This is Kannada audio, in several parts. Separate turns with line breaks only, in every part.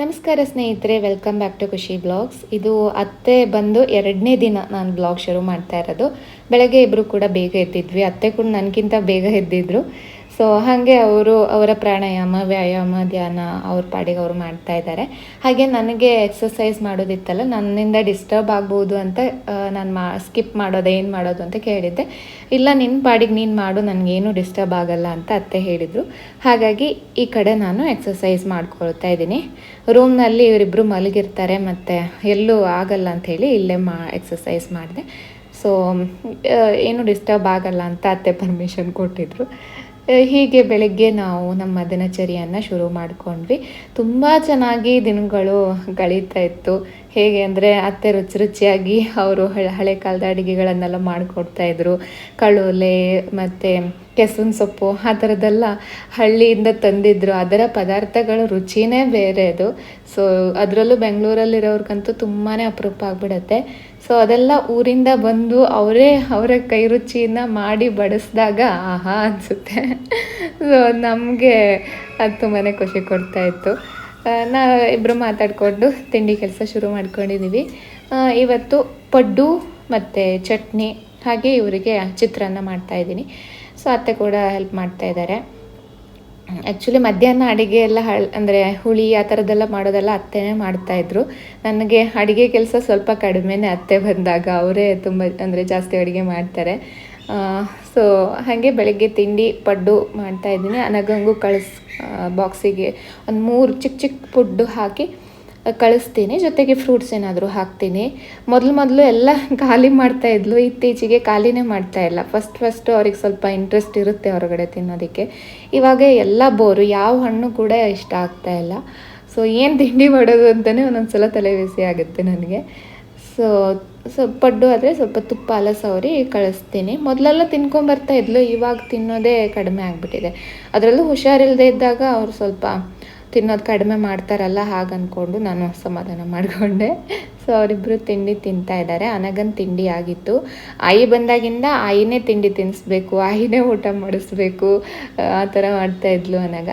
ನಮಸ್ಕಾರ ಸ್ನೇಹಿತರೆ welcome back to Khushi blogs ಇದು ಅತ್ತೆ ಬಂದು ಎರಡನೇ ದಿನ ನಾನು ಬ್ಲಾಗ್ ಶುರು ಮಾಡ್ತಾ ಇರೋದು. ಬೆಳಗ್ಗೆ ಇಬ್ಬರು ಕೂಡ ಬೇಗ ಎದ್ದಿದ್ವಿ. ಅತ್ತೆ ಕೂಡ ನನಗಿಂತ ಬೇಗ ಎದ್ದಿದ್ರು. ಸೊ ಹಾಗೆ ಅವರು ಅವರ ಪ್ರಾಣಾಯಾಮ, ವ್ಯಾಯಾಮ, ಧ್ಯಾನ ಅವ್ರ ಪಾಡಿಗೆ ಅವರು ಮಾಡ್ತಾ ಇದ್ದಾರೆ. ಹಾಗೆ ನನಗೆ ಎಕ್ಸಸೈಸ್ ಮಾಡೋದಿತ್ತಲ್ಲ, ನನ್ನಿಂದ ಡಿಸ್ಟರ್ಬ್ ಆಗ್ಬೋದು ಅಂತ ನಾನು ಮಾ ಸ್ಕಿಪ್ ಮಾಡೋದು, ಏನು ಮಾಡೋದು ಅಂತ ಕೇಳಿದ್ದೆ. ಇಲ್ಲ ನಿನ್ನ ಪಾಡಿಗೆ ನೀನು ಮಾಡು, ನನಗೇನು ಡಿಸ್ಟರ್ಬ್ ಆಗಲ್ಲ ಅಂತ ಅತ್ತೆ ಹೇಳಿದರು. ಹಾಗಾಗಿ ಈ ಕಡೆ ನಾನು ಎಕ್ಸಸೈಸ್ ಮಾಡ್ಕೊಳ್ತಾ ಇದ್ದೀನಿ. ರೂಮ್ನಲ್ಲಿ ಇವರಿಬ್ಬರು ಮಲಗಿರ್ತಾರೆ, ಮತ್ತು ಎಲ್ಲೂ ಆಗಲ್ಲ ಅಂಥೇಳಿ ಇಲ್ಲೇ ಮಾ ಎಕ್ಸಸೈಸ್ ಮಾಡಿದೆ. ಸೊ ಏನು ಡಿಸ್ಟರ್ಬ್ ಆಗಲ್ಲ ಅಂತ ಅತ್ತೆ ಪರ್ಮಿಷನ್ ಕೊಟ್ಟಿದ್ರು. ಹೀಗೆ ಬೆಳಗ್ಗೆ ನಾವು ನಮ್ಮ ದಿನಚರಿಯನ್ನು ಶುರು ಮಾಡ್ಕೊಂಡ್ವಿ. ತುಂಬ ಚೆನ್ನಾಗಿ ದಿನಗಳು ಕಳೀತಾ ಇತ್ತು. ಹೇಗೆ ಅಂದರೆ ಅತ್ತೆ ರುಚಿ ರುಚಿಯಾಗಿ ಅವರು ಹಳೆ ಕಾಲದ ಅಡುಗೆಗಳನ್ನೆಲ್ಲ ಮಾಡಿಕೊಡ್ತಾ ಇದ್ರು. ಕಳುಲೆ ಮತ್ತು ಕೆಸನ್ ಸೊಪ್ಪು ಆ ಥರದ್ದೆಲ್ಲ ಹಳ್ಳಿಯಿಂದ ತಂದಿದ್ರು. ಅದರ ಪದಾರ್ಥಗಳ ರುಚಿನೇ ಬೇರೆ ಅದು. ಸೊ ಅದರಲ್ಲೂ ಬೆಂಗಳೂರಲ್ಲಿರೋರ್ಗಂತೂ ತುಂಬಾ ಅಪರೂಪ ಆಗಿಬಿಡತ್ತೆ. ಸೊ ಅದೆಲ್ಲ ಊರಿಂದ ಬಂದು ಅವರೇ ಅವರ ಕೈ ರುಚಿನ ಮಾಡಿ ಬಡಿಸಿದಾಗ ಆಹಾ ಅನಿಸುತ್ತೆ. ಸೊ ನಮಗೆ ಅದು ತುಂಬಾ ಖುಷಿ ಕೊಡ್ತಾ ಇತ್ತು. ನಾ ಇಬ್ಬರು ಮಾತಾಡಿಕೊಂಡು ತಿಂಡಿ ಕೆಲಸ ಶುರು ಮಾಡ್ಕೊಂಡಿದ್ದೀವಿ ಇವತ್ತು ಪಡ್ಡು ಮತ್ತು ಚಟ್ನಿ ಹಾಗೆ ಇವರಿಗೆ ಚಿತ್ರಾನ್ನ ಮಾಡ್ತಾಯಿದ್ದೀನಿ ಸೊ ಅತ್ತೆ ಕೂಡ ಹೆಲ್ಪ್ ಮಾಡ್ತಾ ಇದ್ದಾರೆ. ಆ್ಯಕ್ಚುಲಿ ಮಧ್ಯಾಹ್ನ ಅಡುಗೆ ಎಲ್ಲ ಹಳ್, ಅಂದರೆ ಹುಳಿ ಆ ಥರದ್ದೆಲ್ಲ ಮಾಡೋದೆಲ್ಲ ಅತ್ತೆನೇ ಮಾಡ್ತಾಯಿದ್ರು ನನಗೆ ಅಡುಗೆ ಕೆಲಸ ಸ್ವಲ್ಪ ಕಡಿಮೆನೇ ಅತ್ತೆ ಬಂದಾಗ ಅವರೇ ತುಂಬ, ಅಂದರೆ ಜಾಸ್ತಿ ಅಡುಗೆ ಮಾಡ್ತಾರೆ. ಸೊ ಹಾಗೆ ಬೆಳಗ್ಗೆ ತಿಂಡಿ, ಪಡ್ಡು ಮಾಡ್ತಾಯಿದ್ದೀನಿ ಅನಗಂಗು ಕಳಿಸ್ ಬಾಕ್ಸಿಗೆ ಒಂದು ಮೂರು ಚಿಕ್ಕ ಚಿಕ್ಕ ಪುಡ್ಡು ಹಾಕಿ ಕಳಿಸ್ತೀನಿ, ಜೊತೆಗೆ ಫ್ರೂಟ್ಸ್ ಏನಾದರೂ ಹಾಕ್ತೀನಿ. ಮೊದಲು ಮೊದಲು ಎಲ್ಲ ಖಾಲಿ ಮಾಡ್ತಾ ಇದ್ಲು, ಇತ್ತೀಚೆಗೆ ಖಾಲಿನೇ ಮಾಡ್ತಾ ಇಲ್ಲ. ಫಸ್ಟ್ ಫಸ್ಟು ಅವ್ರಿಗೆ ಸ್ವಲ್ಪ ಇಂಟ್ರೆಸ್ಟ್ ಇರುತ್ತೆ ಹೊರಗಡೆ ತಿನ್ನೋದಕ್ಕೆ. ಇವಾಗ ಎಲ್ಲ ಬೋರು, ಯಾವ ಹಣ್ಣು ಕೂಡ ಇಷ್ಟ ಆಗ್ತಾ ಇಲ್ಲ. ಸೊ ಏನು ತಿಂಡಿ ಮಾಡೋದು ಅಂತಲೇ ಒಂದೊಂದು ಸಲ ತಲೆ ಬಿಸಿ ಆಗುತ್ತೆ ನನಗೆ. ಸೊ ಸ್ವಲ್ಪ ಪಡ್ಡು ಆದರೆ ಸ್ವಲ್ಪ ತುಪ್ಪ ಎಲ್ಲ ಸವರಿ ಕಳಿಸ್ತೀನಿ. ಮೊದಲೆಲ್ಲ ತಿನ್ಕೊಂಬರ್ತಾ ಇದ್ಲು, ಇವಾಗ ತಿನ್ನೋದೇ ಕಡಿಮೆ ಆಗಿಬಿಟ್ಟಿದೆ. ಅದರಲ್ಲೂ ಹುಷಾರಿಲ್ಲದೆ ಇದ್ದಾಗ ಅವ್ರು ಸ್ವಲ್ಪ ತಿನ್ನೋದು ಕಡಿಮೆ ಮಾಡ್ತಾರಲ್ಲ ಹಾಗೆ ಅಂದ್ಕೊಂಡು ನಾನು ಸಮಾಧಾನ ಮಾಡಿಕೊಂಡೆ. ಸೊ ಅವರಿಬ್ಬರು ತಿಂಡಿ ತಿಂತಾ ಇದ್ದಾರೆ. ಅನಗನ್ ತಿಂಡಿ ಆಗಿತ್ತು. ಆಯಿ ಬಂದಾಗಿಂದ ಆಯಿನೇ ತಿಂಡಿ ತಿನ್ನಿಸ್ಬೇಕು ಆಯಿನೇ ಊಟ ಮಾಡಿಸ್ಬೇಕು, ಆ ಥರ ಮಾಡ್ತಾ ಇದ್ಲು ಅನಗ.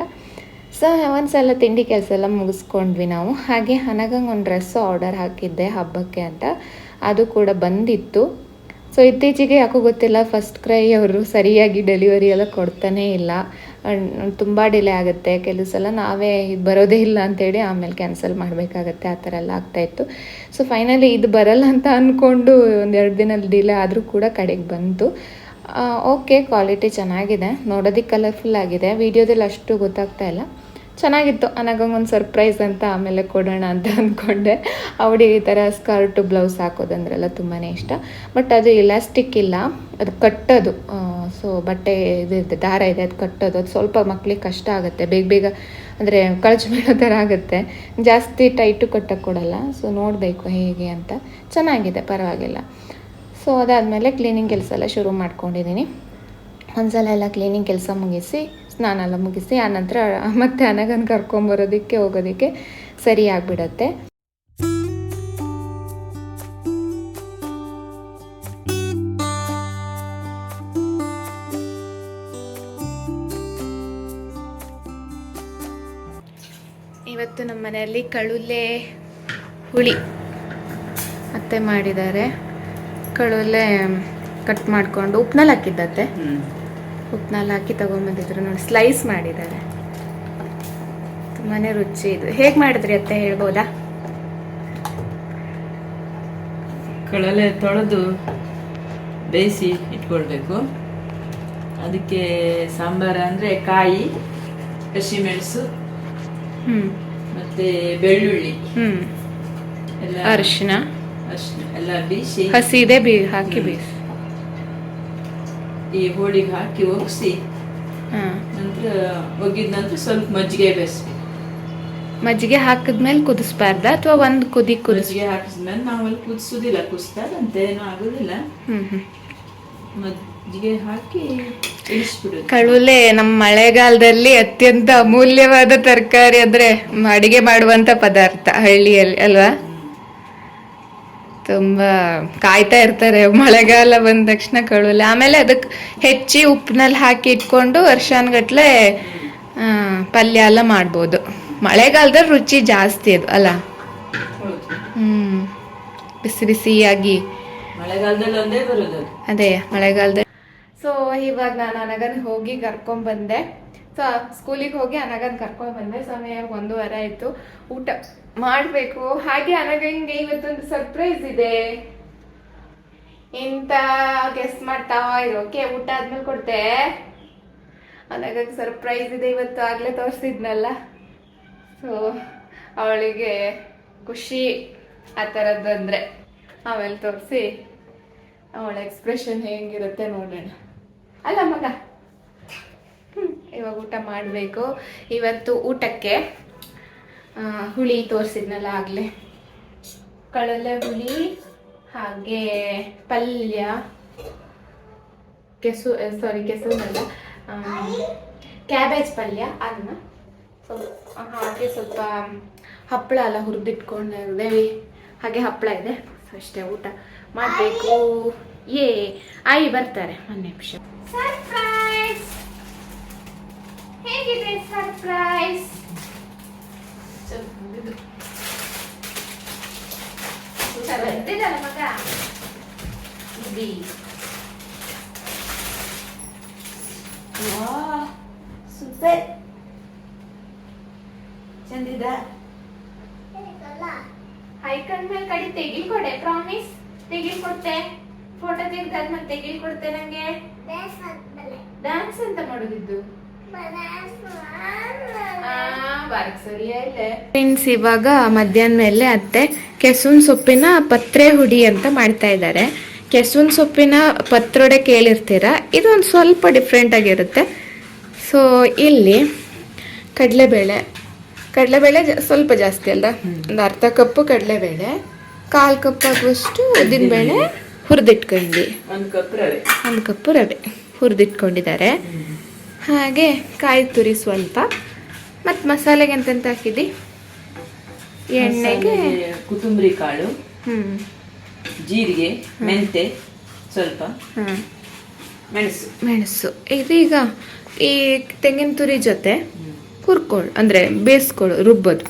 ಸೊ ಒಂದ್ಸಲ ತಿಂಡಿ ಕೆಲಸ ಎಲ್ಲ ಮುಗಿಸ್ಕೊಂಡ್ವಿ ನಾವು. ಹಾಗೆ ಅನಗಂಗೆ ಒಂದು ಡ್ರೆಸ್ಸು ಆರ್ಡರ್ ಹಾಕಿದ್ದೆ ಹಬ್ಬಕ್ಕೆ ಅಂತ. ಅದು ಕೂಡ ಬಂದಿತ್ತು. ಸೊ ಇತ್ತೀಚೆಗೆ ಯಾಕೋ ಗೊತ್ತಿಲ್ಲ ಫಸ್ಟ್ ಕ್ರೈ ಅವರು ಸರಿಯಾಗಿ ಡೆಲಿವರಿ ಎಲ್ಲ ಕೊಡ್ತಾನೇ ಇಲ್ಲ. ತುಂಬ ಡಿಲೇ ಆಗುತ್ತೆ ಕೆಲವು ಸಲ. ನಾವೇ ಇದು ಬರೋದೇ ಇಲ್ಲ ಅಂತೇಳಿ ಆಮೇಲೆ ಕ್ಯಾನ್ಸಲ್ ಮಾಡಬೇಕಾಗತ್ತೆ, ಆ ಥರ ಎಲ್ಲ ಆಗ್ತಾಯಿತ್ತು ಸೊ ಫೈನಲಿ ಇದು ಬರಲ್ಲ ಅಂತ ಅಂದ್ಕೊಂಡು ಒಂದೆರಡು ದಿನ ಡಿಲೇ ಆದರೂ ಕೂಡ ಕಡೆಗೆ ಬಂತು. ಓಕೆ ಕ್ವಾಲಿಟಿ ಚೆನ್ನಾಗಿದೆ. ನೋಡೋದಕ್ಕೆ ಕಲರ್ಫುಲ್ ಆಗಿದೆ. ವಿಡಿಯೋದಲ್ಲಿ ಅಷ್ಟು ಗೊತ್ತಾಗ್ತಾ ಇಲ್ಲ. ಚೆನ್ನಾಗಿತ್ತು. ಒಂದು ಸರ್ಪ್ರೈಸ್ ಅಂತ ಆಮೇಲೆ ಕೊಡೋಣ ಅಂತ ಅಂದ್ಕೊಂಡೆ ಅವಳಿಗೆ ಈ ಥರ ಸ್ಕರ್ಟು, ಬ್ಲೌಸ್ ಹಾಕೋದಂದ್ರೆಲ್ಲ ತುಂಬಾ ಇಷ್ಟ. ಬಟ್ ಅದು ಇಲಾಸ್ಟಿಕ್ ಇಲ್ಲ. ಅದು ಕಟ್ಟೋದು. ಸೊ ಬಟ್ಟೆ ಇದೆ ದಾರ ಇದೆ, ಅದು ಕಟ್ಟೋದು. ಅದು ಸ್ವಲ್ಪ ಮಕ್ಕಳಿಗೆ ಕಷ್ಟ ಆಗುತ್ತೆ. ಬೇಗ ಬೇಗ ಅಂದರೆ ಕಳಚು ಬೀಳೋ ಥರ ಆಗುತ್ತೆ. ಜಾಸ್ತಿ ಟೈಟು ಕಟ್ಟಕ್ಕೆ ಕೊಡಲ್ಲ. ಸೊ ನೋಡಬೇಕು ಹೇಗೆ ಅಂತ. ಚೆನ್ನಾಗಿದೆ, ಪರವಾಗಿಲ್ಲ. ಸೊ ಅದಾದಮೇಲೆ ಕ್ಲೀನಿಂಗ್ ಕೆಲಸ ಎಲ್ಲ ಶುರು ಮಾಡ್ಕೊಂಡಿದ್ದೀನಿ ಒಂದ್ಸಲ ಎಲ್ಲ ಕ್ಲೀನಿಂಗ್ ಕೆಲಸ ಮುಗಿಸಿ ಸ್ನಾನ ಎಲ್ಲ ಮುಗಿಸಿ ಆನಂತರ ಮತ್ತೆ ಅನಗನ್ ಕರ್ಕೊಂಬರೋದಕ್ಕೆ ಹೋಗೋದಕ್ಕೆ ಸರಿ ಆಗಿಬಿಡತ್ತೆ. ಇವತ್ತು ನಮ್ಮ ಮನೆಯಲ್ಲಿ ಕಳುಲೆ ಹುಳಿ ಮತ್ತೆ ಮಾಡಿದ್ದಾರೆ. ಕಳುಲೆ ಕಟ್ ಮಾಡಿಕೊಂಡು ಉಪ್ಪಿನಲ್ಲಿ ಹಾಕಿದ್ದತ್ತೆ. ಉಪ್ನಲ್ಲಿ ಹಾಕಿ ತಗೊಂಬಂದಿದ್ರು ನೋಡಿ ಸ್ಲೈಸ್ ಮಾಡಿದ್ದಾರೆ. ತುಂಬಾ ರುಚಿ ಇದು. ಹೇಗೆ ಮಾಡಿದ್ರಿ ಅತ್ತೆ ಹೇಳ್ಬೋದಾ?
ಕಳಲೆ ತೊಳೆದು ಬೇಯಿಸಿ ಇಟ್ಕೊಳ್ಬೇಕು. ಅದಕ್ಕೆ ಸಾಂಬಾರ ಅಂದರೆ ಕಾಯಿ ಹಸಿಮೆಣಸು
ಹ್ಮ್.
ಮತ್ತೆ ಬೆಳ್ಳುಳ್ಳಿ.
ಹ್ಮ್.
ಎಲ್ಲ
ಅರಿಶಿನ.
ಅರ್ಶಿನ ಎಲ್ಲ ಬೀಸಿ
ಹಸಿದೆ ಬೀ ಹಾಕಿ ಬೇಯಿಸಿ
ಈ ಹೋಳಿಗೆ ಹಾಕಿ ಒಗ್ಸಿ ನಂತರ ಒಗ್ಗಿದ ನಂತರ ಸ್ವಲ್ಪ ಮಜ್ಜಿಗೆ ಬೇಯಿಸ್ಬೇಕು.
ಮಜ್ಜಿಗೆ ಹಾಕಿದ್ಮೇಲೆ ಕುದಿಸ್ಬಾರ್ದ ಅಥವಾ ಒಂದ್ ಕುದಿ
ಮಜ್ಜಿಗೆ ಹಾಕಿದ್ಮೇಲೆ ನಾವಲ್ಲಿ ಕುದಿಸೋದಿಲ್ಲ ಕುದಿಸುದಿಲ್ಲ ಏನೂ ಆಗೋದಿಲ್ಲ. ಮಜ್ಜಿಗೆ ಹಾಕಿ ಇಳಿಸ್ಬಿಡೋದು.
ಕಳುಲೆ ನಮ್ಮ ಮಳೆಗಾಲದಲ್ಲಿ ಅತ್ಯಂತ ಅಮೂಲ್ಯವಾದ ತರಕಾರಿ ಅಂದ್ರೆ ಅಡಿಗೆ ಮಾಡುವಂತ ಪದಾರ್ಥ ಹಳ್ಳಿಯಲ್ಲಿ ಅಲ್ವಾ? ತುಂಬಾ ಕಾಯ್ತಾ ಇರ್ತಾರೆ. ಮಳೆಗಾಲ ಬಂದ ತಕ್ಷಣ ಕಳುಲೆ ಆಮೇಲೆ ಅದಕ್ಕೆ ಹೆಚ್ಚಿ ಉಪ್ಪಿನಲ್ಲಿ ಹಾಕಿ ಇಟ್ಕೊಂಡು ವರ್ಷಾನ್ಗಟ್ಲೆ ಪಲ್ಯ ಎಲ್ಲ ಮಾಡ್ಬೋದು. ಮಳೆಗಾಲದಲ್ಲಿ ರುಚಿ ಜಾಸ್ತಿ ಅದು ಅಲ್ಲ? ಹ್ಮ್. ಬಿಸಿ ಬಿಸಿಯಾಗಿ.
ಅದೇ.
ಮಳೆಗಾಲದಲ್ಲಿ ಸೊ ಇವಾಗ ನಾನು ಅನಗನ್ ಹೋಗಿ ಕರ್ಕೊಂಡ್ ಬಂದೆ. ಸೊ ಸ್ಕೂಲಿಗೆ ಹೋಗಿ ಅನಗನ್ ಕರ್ಕೊಂಡ್ ಬಂದೆ. ಸಮಯ ಒಂದೂವರೆ ಆಯ್ತು. ಊಟ ಮಾಡಬೇಕು. ಹಾಗೆ ಅನಗಂಗೆ ಇವತ್ತೊಂದು ಸರ್ಪ್ರೈಸ್ ಇದೆ. ಎಂತ ಗೆಸ್ ಮಾಡ್ತಾವ ಇರೋಕೆ ಊಟ ಆದ್ಮೇಲೆ ಕೊಡ್ತೆ. ಅನಗಂಗೆ ಸರ್ಪ್ರೈಸ್ ಇದೆ ಇವತ್ತು. ಆಗ್ಲೇ ತೋರಿಸಿದ್ನಲ್ಲ. ಸೊ ಅವಳಿಗೆ ಖುಷಿ ಆ ಥರದ್ದು ಅಂದರೆ. ಆಮೇಲೆ ತೋರಿಸಿ ಅವಳ ಎಕ್ಸ್ಪ್ರೆಷನ್ ಹೆಂಗಿರುತ್ತೆ ನೋಡೋಣ. ಅಲ್ಲ ಮಗ. ಇವಾಗ ಊಟ ಮಾಡಬೇಕು. ಇವತ್ತು ಊಟಕ್ಕೆ ಹುಳಿ ತೋರಿಸಿದ್ನಲ್ಲ ಆಗಲೇ. ಕಳಲೆ ಹುಳಿ ಹಾಗೆ ಪಲ್ಯ ಕೆಸು ಸಾರಿ ಕೆಸುನಲ್ಲ ಕ್ಯಾಬೇಜ್ ಪಲ್ಯ ಅನ್ನ ಸ್ವಲ್ಪ ಹಾಗೆ ಸ್ವಲ್ಪ ಹಪ್ಪಳ ಎಲ್ಲ ಹುರಿದಿಟ್ಕೊಂಡಿದ್ದೇವೆ ಹಾಗೆ ಹಪ್ಪಳ ಇದೆ. ಅಷ್ಟೇ ಊಟ ಮಾಡಬೇಕು. ಏ ಆಯಿ ಬರ್ತಾರೆ. ಒಂದು ನಿಮಿಷ. ಸರ್ಪ್ರೈಸ್ ಹೇಗಿದೆ ಸರ್ಪ್ರೈಸ್ ಬರ್ತಿದ್ದಲ್ಲ ಮಗ ಇದಿ
ಸೂಪರ್ ಚಂದಿದ
ಹೈಕಂಡ್ ಮೇಲೆ ಕಡಿ ತೆಗಿಲ್ಕೊಡೆ ಪ್ರಾಮಿಸ್ ತೆಗಿಲ್ಕೊಡ್ತೆ ಫೋಟೋ ತೆಗ್ದಾದ್ಮೇಲೆ ತೆಗಿಲ್ಕೊಡ್ತೆ ನಂಗೆ ಡ್ಯಾನ್ಸ್ ಅಂತ ಮಾಡೋದಿದ್ದು ಫ್ರೆಂಡ್ಸ್ ಇವಾಗ ಮಧ್ಯಾಹ್ನ ಮೇಲೆ ಅತ್ತೆ ಕೆಸುವಿನ ಸೊಪ್ಪಿನ ಪತ್ರೆ ಹುಡಿ ಅಂತ ಮಾಡ್ತಾ ಇದ್ದಾರೆ. ಕೆಸುವಿನ ಸೊಪ್ಪಿನ ಪತ್ರೊಡೆ ಕೇಳಿರ್ತೀರ? ಇದು ಒಂದು ಸ್ವಲ್ಪ ಡಿಫ್ರೆಂಟ್ ಆಗಿರುತ್ತೆ. ಸೊ ಇಲ್ಲಿ ಕಡಲೆಬೇಳೆ. ಕಡಲೆಬೇಳೆ ಜ- ಸ್ವಲ್ಪ ಜಾಸ್ತಿ ಅಲ್ಲ ಒಂದು ಅರ್ಧ ಕಪ್ಪು ಕಡಲೆಬೇಳೆ ಕಾಲು ಕಪ್ ಆಗುವಷ್ಟು ಉದ್ದಿನಬೇಳೆ ಹುರಿದಿಟ್ಕೊಂಡು
ಒಂದು ಕಪ್ ರವೆ.
ಒಂದು ಕಪ್ಪು ರವೆ ಹುರಿದಿಟ್ಕೊಂಡಿದ್ದಾರೆ. ಹಾಗೆ ಕಾಯಿ ತುರಿ ಸ್ವಲ್ಪ ಮತ್ತೆ ಮಸಾಲೆಗೆ ಎಂತೆಂತ ಹಾಕಿದ್ದಿ? ಎಣ್ಣೆಗೆ?
ಕೊತ್ತಂಬರಿ ಕಾಳು.
ಹ್ಞೂ
ಜೀರಿಗೆ ಮೆಂತೆ ಸ್ವಲ್ಪ
ಹಾಂ
ಮೆಣಸು.
ಮೆಣಸು. ಇದೀಗ ಈ ತೆಂಗಿನ ತುರಿ ಜೊತೆ ಹುರ್ಕೊಳ್ಳು ಅಂದ್ರೆ ಬೇಯಿಸ್ಕೊಳ್ಳು ರುಬ್ಬೋದು.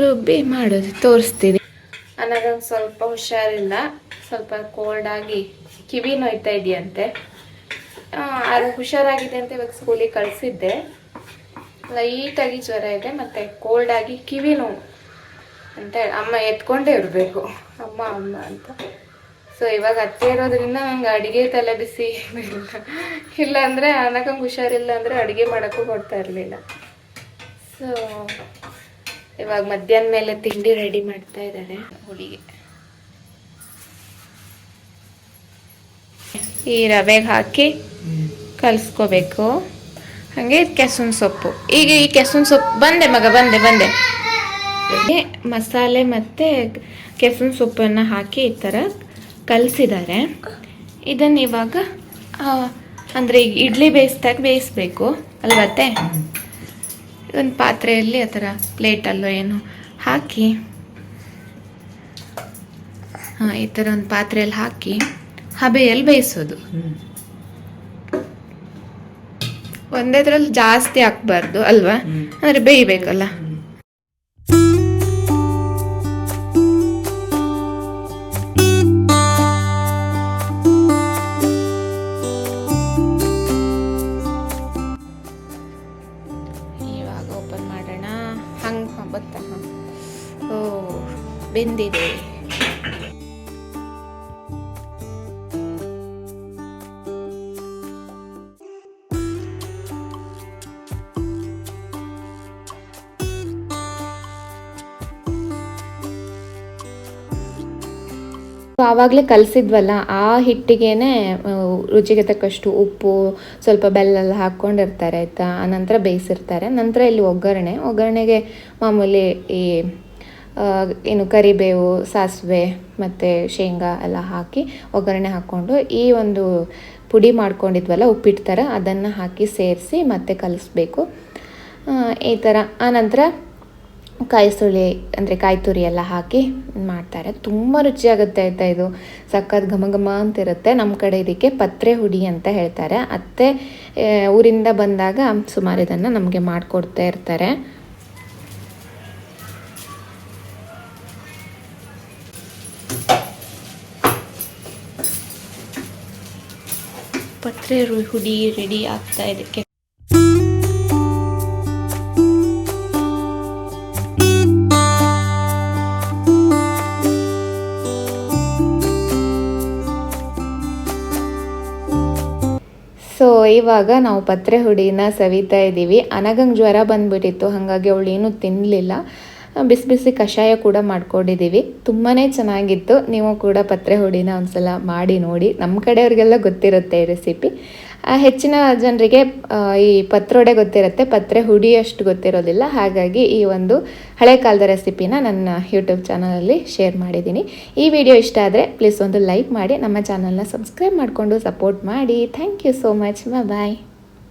ರುಬ್ಬಿ ಮಾಡೋದು ತೋರಿಸ್ತೀನಿ. ನನಗೊಂದು ಸ್ವಲ್ಪ ಹುಷಾರಿಲ್ಲ. ಸ್ವಲ್ಪ ಕೋಲ್ಡ್ ಆಗಿ ಕಿವಿ ನೋಯ್ತಾ ಇದೆಯಂತೆ. ಅದು ಹುಷಾರಾಗಿದೆ ಅಂತ ಇವಾಗ ಸ್ಕೂಲಿಗೆ ಕಳಿಸಿದ್ದೆ. ಲೈಟಾಗಿ ಜ್ವರ ಇದೆ, ಮತ್ತು ಕೋಲ್ಡಾಗಿ ಕಿವಿ ನೋವು ಅಂತ ಅಮ್ಮ ಎತ್ಕೊಂಡೇ ಇರಬೇಕು. ಅಮ್ಮ ಅಮ್ಮ ಅಂತ. ಸೊ ಇವಾಗ ಅತ್ತೆ ಇರೋದ್ರಿಂದ ನಂಗೆ ಅಡುಗೆ ತಲೆ ಬಿಸಿ ಇಲ್ಲ. ಅಂದರೆ ಅನ್ನಕ್ಕಂಗೆ ಹುಷಾರಿಲ್ಲ ಅಂದರೆ ಅಡುಗೆ ಮಾಡೋಕ್ಕೂ ಕೊಡ್ತಾ ಇರಲಿಲ್ಲ. ಸೊ ಇವಾಗ ಮಧ್ಯಾಹ್ನ ಮೇಲೆ ತಿಂಡಿ ರೆಡಿ ಮಾಡ್ತಾ ಇದ್ದಾರೆ ಹುಳಿಗೆ ಈ ರವೆಗೆ ಹಾಕಿ ಕಲಿಸ್ಕೋಬೇಕು. ಹಾಗೆ ಕೆಸುನ್ ಸೊಪ್ಪು. ಈಗ ಈ ಕೆಸುನ್ ಸೊಪ್ಪು, ಬಂದೆ ಮಗ, ಬಂದೆ ಬಂದೆ. ಮಸಾಲೆ ಮತ್ತು ಕೆಸುನ್ ಸೊಪ್ಪನ್ನು ಹಾಕಿ ಈ ಥರ ಕಲಸಿದ್ದಾರೆ. ಇದನ್ನು ಇವಾಗ ಅಂದರೆ ಈಗ ಇಡ್ಲಿ ಬೇಯಿಸ್ದಾಗ ಬೇಯಿಸ್ಬೇಕು ಅಲ್ವತ್ತೆ ಒಂದು ಪಾತ್ರೆಯಲ್ಲಿ ಆ ಥರ ಪ್ಲೇಟಲ್ಲೋ ಏನು ಹಾಕಿ ಹಾಂ ಈ ಥರ ಒಂದು ಪಾತ್ರೆಯಲ್ಲಿ ಹಾಕಿ ಹಬೆಯಲ್ಲಿ ಬೇಯಿಸೋದು. ಒಂದೇದ್ರಲ್ಲಿ ಜಾಸ್ತಿ ಹಾಕ್ಬಾರ್ದು ಅಲ್ವಾ? ಅಂದ್ರೆ ಬೇಯಬೇಕಲ್ಲ? ಇವಾಗ ಓಪನ್ ಮಾಡೋಣ. ಹಂಗೆ ಬತ್ತ? ಓ ಬೆಂದಿದೆ. ಆವಾಗಲೇ ಕಲಸಿದ್ವಲ್ಲ, ಆ ಹಿಟ್ಟಿಗೆನೆ ರುಚಿಗೆ ತಕ್ಕಷ್ಟು ಉಪ್ಪು, ಸ್ವಲ್ಪ ಬೆಲ್ಲ ಎಲ್ಲ ಹಾಕ್ಕೊಂಡಿರ್ತಾರೆ, ಆಯಿತಾ? ಆನಂತರ ಬೇಯಿಸಿರ್ತಾರೆ. ನಂತರ ಇಲ್ಲಿ ಒಗ್ಗರಣೆ. ಒಗ್ಗರಣೆಗೆ ಮಾಮೂಲಿ ಈ ಏನು ಕರಿಬೇವು, ಸಾಸಿವೆ ಮತ್ತು ಶೇಂಗಾ ಎಲ್ಲ ಹಾಕಿ ಒಗ್ಗರಣೆ ಹಾಕ್ಕೊಂಡು ಈ ಒಂದು ಪುಡಿ ಮಾಡ್ಕೊಂಡಿದ್ವಲ್ಲ ಉಪ್ಪಿಟ್ಟು ಥರ ಅದನ್ನು ಹಾಕಿ ಸೇರಿಸಿ ಮತ್ತೆ ಕಲಿಸ್ಬೇಕು. ಈ ಥರ ಆನಂತರ ಕಾಯಿ ಸುಳಿ ಅಂದರೆ ಕಾಯಿ ತುರಿ ಎಲ್ಲ ಹಾಕಿ ಮಾಡ್ತಾರೆ. ತುಂಬ ರುಚಿಯಾಗುತ್ತೆ ಆಯಿತಾ ಇದು. ಸಕ್ಕತ್ ಘಮ ಘಮ ಅಂತಿರುತ್ತೆ ನಮ್ಮ ಕಡೆ ಇದಕ್ಕೆ ಪತ್ರೆ ಹುಡಿ ಅಂತ ಹೇಳ್ತಾರೆ. ಅತ್ತೆ ಊರಿಂದ ಬಂದಾಗ ಸುಮಾರು ಇದನ್ನು ನಮಗೆ ಮಾಡಿಕೊಡ್ತಾ ಇರ್ತಾರೆ. ಪತ್ರೆ ಹುಡಿ ರೆಡಿ ಆಗ್ತಾ ಇದಕ್ಕೆ. ಇವಾಗ ನಾವು ಪತ್ರೆ ಹುಡಿನ ಸವಿತಾ ಇದ್ದೀವಿ. ಅನಗಂಗೆ ಜ್ವರ ಬಂದ್ಬಿಟ್ಟಿತ್ತು, ಹಾಗಾಗಿ ಅವಳು ಏನೂ ತಿನ್ನಲಿಲ್ಲ ಬಿಸಿ ಬಿಸಿ ಕಷಾಯ ಕೂಡ ಮಾಡ್ಕೊಂಡಿದ್ದೀವಿ. ತುಂಬಾ ಚೆನ್ನಾಗಿತ್ತು. ನೀವು ಕೂಡ ಪತ್ರೆ ಹುಡಿನ ಒಂದ್ಸಲ ಮಾಡಿ ನೋಡಿ. ನಮ್ಮ ಕಡೆಯವ್ರಿಗೆಲ್ಲ ಗೊತ್ತಿರುತ್ತೆ ರೆಸಿಪಿ ಹೆಚ್ಚಿನ ಜನರಿಗೆ ಈ ಪತ್ರೊಡೆ ಗೊತ್ತಿರುತ್ತೆ. ಪತ್ರೆ ಹುಡಿಯಷ್ಟು ಗೊತ್ತಿರೋದಿಲ್ಲ. ಹಾಗಾಗಿ ಈ ಒಂದು ಹಳೆ ಕಾಲದ ರೆಸಿಪಿನ ನನ್ನ ಯೂಟ್ಯೂಬ್ ಚಾನಲಲ್ಲಿ ಶೇರ್ ಮಾಡಿದ್ದೀನಿ. ಈ ವಿಡಿಯೋ ಇಷ್ಟ ಆದರೆ ಪ್ಲೀಸ್ ಒಂದು ಲೈಕ್ ಮಾಡಿ, ನಮ್ಮ ಚಾನಲ್ನ ಸಬ್ಸ್ಕ್ರೈಬ್ ಮಾಡಿಕೊಂಡು ಸಪೋರ್ಟ್ ಮಾಡಿ. Thank you so much. Bye